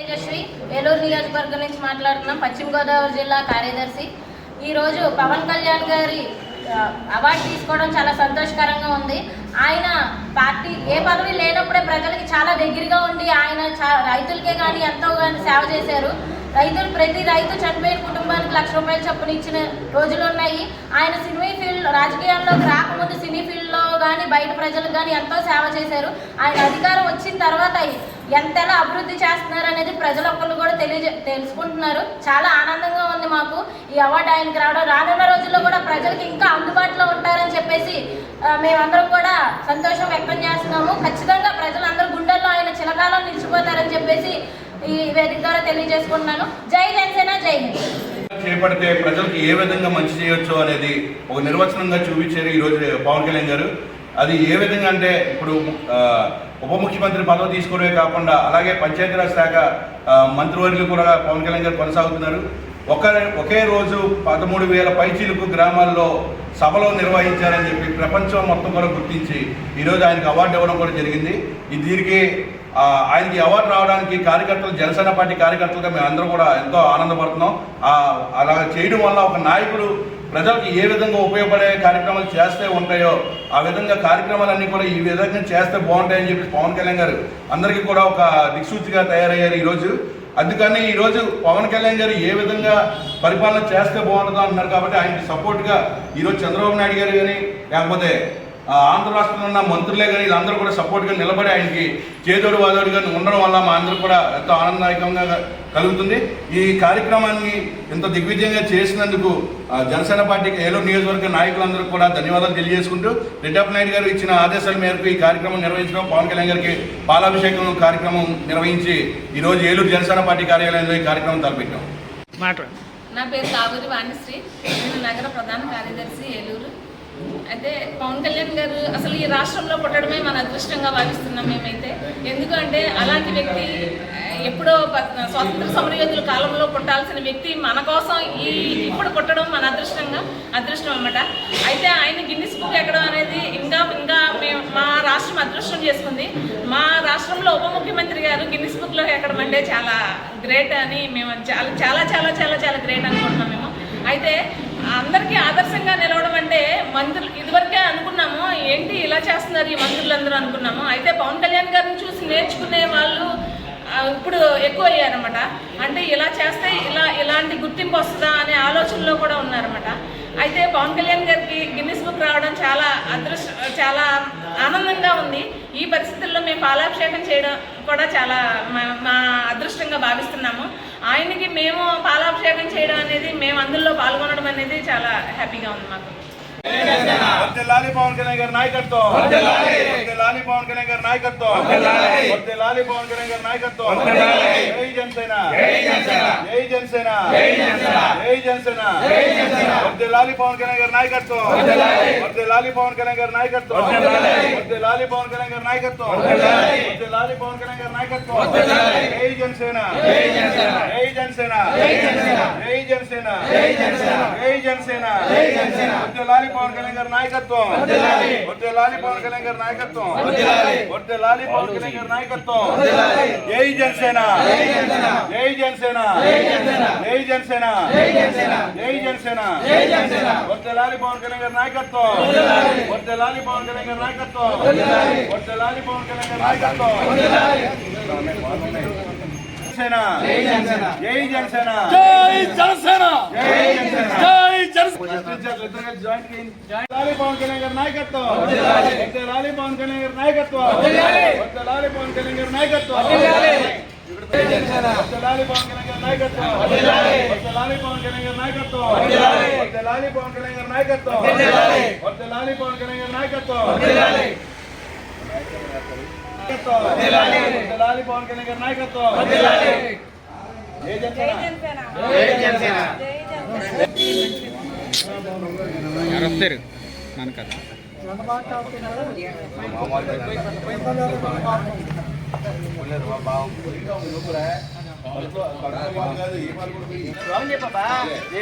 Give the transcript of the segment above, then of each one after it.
తేజస్వి ఏలూరు నియోజకవర్గం నుంచి మాట్లాడుతున్నాం పశ్చిమ గోదావరి జిల్లా కార్యదర్శి. ఈరోజు పవన్ కళ్యాణ్ గారి అవార్డు తీసుకోవడం చాలా సంతోషకరంగా ఉంది. ఆయన పార్టీ ఏ పదవి లేనప్పుడే ప్రజలకి చాలా దగ్గరగా ఉండి ఆయన రైతులకే కానీ ఎంతో కానీ సేవ చేశారు. రైతులు ప్రతి రైతు చనిపోయిన కుటుంబానికి లక్ష రూపాయలు చొప్పున ఇచ్చిన రోజులు ఉన్నాయి. ఆయన సినిమా రాజకీయాల్లోకి రాకముందు సినీ ఫీల్డ్లో కానీ బయట ప్రజలకు కానీ ఎంతో సేవ చేశారు. ఆయన అధికారం వచ్చిన తర్వాత ఎంతలా అభివృద్ధి చేస్తున్నారు అనేది ప్రజలు ఒక్కళ్ళు కూడా తెలియజే తెలుసుకుంటున్నారు. చాలా ఆనందంగా ఉంది మాకు ఈ అవార్డు ఆయనకి రావడం. రానున్న రోజుల్లో కూడా ప్రజలకు ఇంకా అందుబాటులో ఉంటారని చెప్పేసి మేమందరం కూడా సంతోషం వ్యక్తం చేస్తున్నాము. ఖచ్చితంగా ప్రజలందరూ గుండెల్లో ఆయన చిలకాలం నిలిచిపోతారని చెప్పేసి ఈ వేదిక ద్వారా తెలియజేసుకుంటున్నాను. జై జనసేన జై హింద్. చేపడితే ప్రజలకు ఏ విధంగా మంచి చేయొచ్చు అనేది ఒక నిర్వచనంగా చూపించారు ఈరోజు పవన్ కళ్యాణ్ గారు. అది ఏ విధంగా అంటే ఇప్పుడు ఉప ముఖ్యమంత్రి పదవి తీసుకోవడమే కాకుండా అలాగే పంచాయతీరాజ్ శాఖ మంత్రివర్యులు కూడా పవన్ కళ్యాణ్ గారు కొనసాగుతున్నారు. ఒక ఒకే రోజు పదమూడు వేల పైచీలకు గ్రామాల్లో సభలో నిర్వహించారని చెప్పి ప్రపంచం మొత్తం కూడా గుర్తించి ఈరోజు ఆయనకు అవార్డు ఇవ్వడం కూడా జరిగింది. ఈ దీనికి ఆయనకి అవార్డు రావడానికి కార్యకర్తలు జనసేన పార్టీ కార్యకర్తలుగా మేము అందరూ కూడా ఎంతో ఆనందపడుతున్నాం. అలా చేయడం వల్ల ఒక నాయకుడు ప్రజలకు ఏ విధంగా ఉపయోగపడే కార్యక్రమాలు చేస్తే ఉంటాయో ఆ విధంగా కార్యక్రమాలన్నీ కూడా ఈ విధంగా చేస్తే బాగుంటాయని చెప్పి పవన్ కళ్యాణ్ గారు అందరికీ కూడా ఒక దిక్సూచిగా తయారయ్యారు ఈరోజు. అందుకని ఈరోజు పవన్ కళ్యాణ్ గారు ఏ విధంగా పరిపాలన చేస్తే బాగుంటుందో అంటున్నారు కాబట్టి ఆయనకి సపోర్ట్గా ఈరోజు చంద్రబాబు నాయుడు గారు కానీ లేకపోతే ఆంధ్ర రాష్ట్రంలో ఉన్న మంత్రులే కానీ వీళ్ళందరూ కూడా సపోర్ట్గా నిలబడి ఆయనకి చేదోడు వాదోడుగా ఉండడం వల్ల మా అందరూ కూడా ఎంతో ఆనందదాయకంగా కలుగుతుంది. ఈ కార్యక్రమాన్ని ఇంత దిగ్విజయంగా చేసినందుకు జనసేన పార్టీకి ఏలూరు నియోజకవర్గ నాయకులందరూ కూడా ధన్యవాదాలు తెలియజేసుకుంటూ రెడ్డప్ప నాయుడు గారు ఇచ్చిన ఆదేశాల మేరకు ఈ కార్యక్రమం నిర్వహించడం పవన్ కళ్యాణ్ గారికి పాలాభిషేకం కార్యక్రమం నిర్వహించి ఈరోజు ఏలూరు జనసేన పార్టీ కార్యాలయంలో ఈ కార్యక్రమం తలపెట్టాం. నా పేరు కావూరి వాణిశ్రీ. నేను నగర ప్రధాన కార్యదర్శి ఏలూరు. అయితే పవన్ కళ్యాణ్ గారు అసలు ఈ రాష్ట్రంలో పుట్టడమే మన అదృష్టంగా భావిస్తున్నాం మేమైతే. ఎందుకంటే అలాంటి వ్యక్తి ఎప్పుడో స్వాతంత్ర సమరయోధుల కాలంలో పుట్టాల్సిన వ్యక్తి మన కోసం ఈ ఇప్పుడు పుట్టడం మన అదృష్టంగా అదృష్టం అన్నమాట. అయితే ఆయన గిన్నిస్ బుక్ ఎక్కడం అనేది ఇంకా ఇంకా మేము మా రాష్ట్రం అదృష్టం చేసుకుంది. మా రాష్ట్రంలో ఉప ముఖ్యమంత్రి గారు గిన్నిస్ బుక్లో ఎక్కడం అంటే చాలా గ్రేట్ అని మేము చాలా చాలా చాలా చాలా చాలా గ్రేట్ అనుకుంటున్నాం మేము. అయితే అందరికీ ఆదర్శంగా నిలవడం అంటే మంత్రులు ఇదివరకే అనుకున్నాము. ఏంటి ఇలా చేస్తున్నారు ఈ మంత్రులందరూ అనుకున్నాము. అయితే పవన్ కళ్యాణ్ గారిని చూసి నేర్చుకునే వాళ్ళు ఇప్పుడు ఎక్కువ అయ్యారన్నమాట అంటే ఇలా చేస్తే ఇలా ఇలాంటి గుర్తింపు వస్తుందా అనే ఆలోచనలో కూడా ఉన్నారన్నమాట. అయితే పవన్ కళ్యాణ్ గారికి గిన్నిస్ బుక్ రావడం చాలా అదృష్ట చాలా ఆనందంగా ఉంది. ఈ పరిస్థితుల్లో మేము పాలాభిషేకం చేయడం కూడా చాలా మా అదృష్టంగా భావిస్తున్నాము. ఆయనకి మేము పాలాభిషేకం చేయడం అనేది మేము అందులో పాల్గొనడం అనేది చాలా హ్యాపీగా ఉంది మాకు. వర్ధిల్లాలి పవన్ కళ్యాణ్ గారి నాయకత్వం వర్ధిల్లాలి పవన్ కళ్యాణ్ గారి నాయకత్వం వర్ధిల్లాలి పవన్ కళ్యాణ్ గారి నాయకత్వం జై జనసేన జై జనసేన జై జనసేన వర్ధిల్లాలి పవన్ కళ్యాణ్ గారి నాయకత్వం వర్ధిల్లాలి పవన్ కళ్యాణ్ గారి నాయకత్వం వర్ధిల్లాలి పవన్ కళ్యాణ్ గారి నాయకత్వం వర్ధిల్లాలి పవన్ కళ్యాణ్ గారి నాయకత్వం జై జనసేన జై జనసేన జై జనసేన జై జనసేన జై జనసేన వర్ధిల్లాలి పవన్ కళ్యాణ్ గారి నాయకత్వం వర్ధిల్లాలి పవన్ కళ్యాణ్ గారి నాయకత్వం వర్ధిల్లాలి పవన్ కళ్యాణ్ గారి నాయకత్వం జై జనసేన జై జనసేన జై జనసేన జై జనసేన వర్ధిల్లాలి పవన్ కళ్యాణ్ గారి నాయకత్వం వర్ధిల్లాలి పవన్ కళ్యాణ్ గారి నాయకత్వం వర్ధిల్లాలి పవన్ కళ్యాణ్ గారి నాయకత్వం జనసేన. జై జనసేన. జై జనసేన. జై జనసేన. జై జనసేన. లాలి పవన్ కళ్యాణ్ గారి నాయకత్వం. వద్ద లాలి పవన్ కళ్యాణ్ గారి నాయకత్వం. వద్ద లాలి. పవన్ కళ్యాణ్ గారి నాయకత్వం. వద్ద లాలి. పవన్ కళ్యాణ్ గారి నాయకత్వం. వద్ద లాలి. పవన్ కళ్యాణ్ గారి నాయకత్వం. వద్ద లాలి. పవన్ కళ్యాణ్ గారి నాయకత్వం. వద్ద లాలి. పవన్ కళ్యాణ్ గారి నాయకత్వం. వర్ధిల్లాలి పవన్ కళ్యాణ్ గారి నాయకత్వం వర్ధిల్లాలి జై వస్తారు నన్ను కదా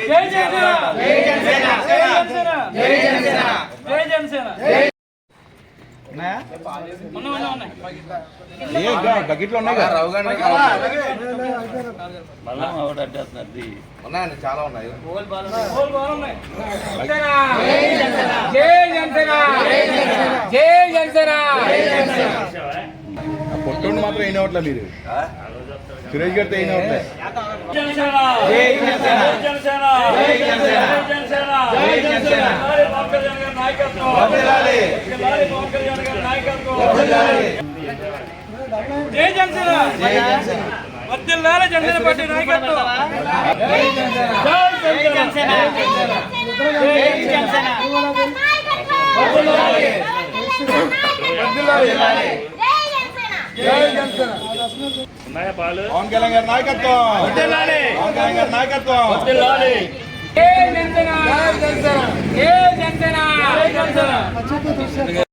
జై జనసేన జై జనసేన జై జనసేన జై జనసేన బకెట్లో ఉన్నాయి కదా. ఉన్నాయండి చాలా ఉన్నాయి. ఆ పొట్టోడు మాత్రం అయిన అవట్లే మీరు? సురేష్ గారితో అయిన అవట్లే జై జనసేన పార్టీ నాయకత్వం పవన్ కళ్యాణ్ గారి నాయకత్వం. పవన్ కళ్యాణ్ గారి నాయకత్వం వర్ధిల్లాలి జై జనసేన. జై జనసేన. జై జనసేన.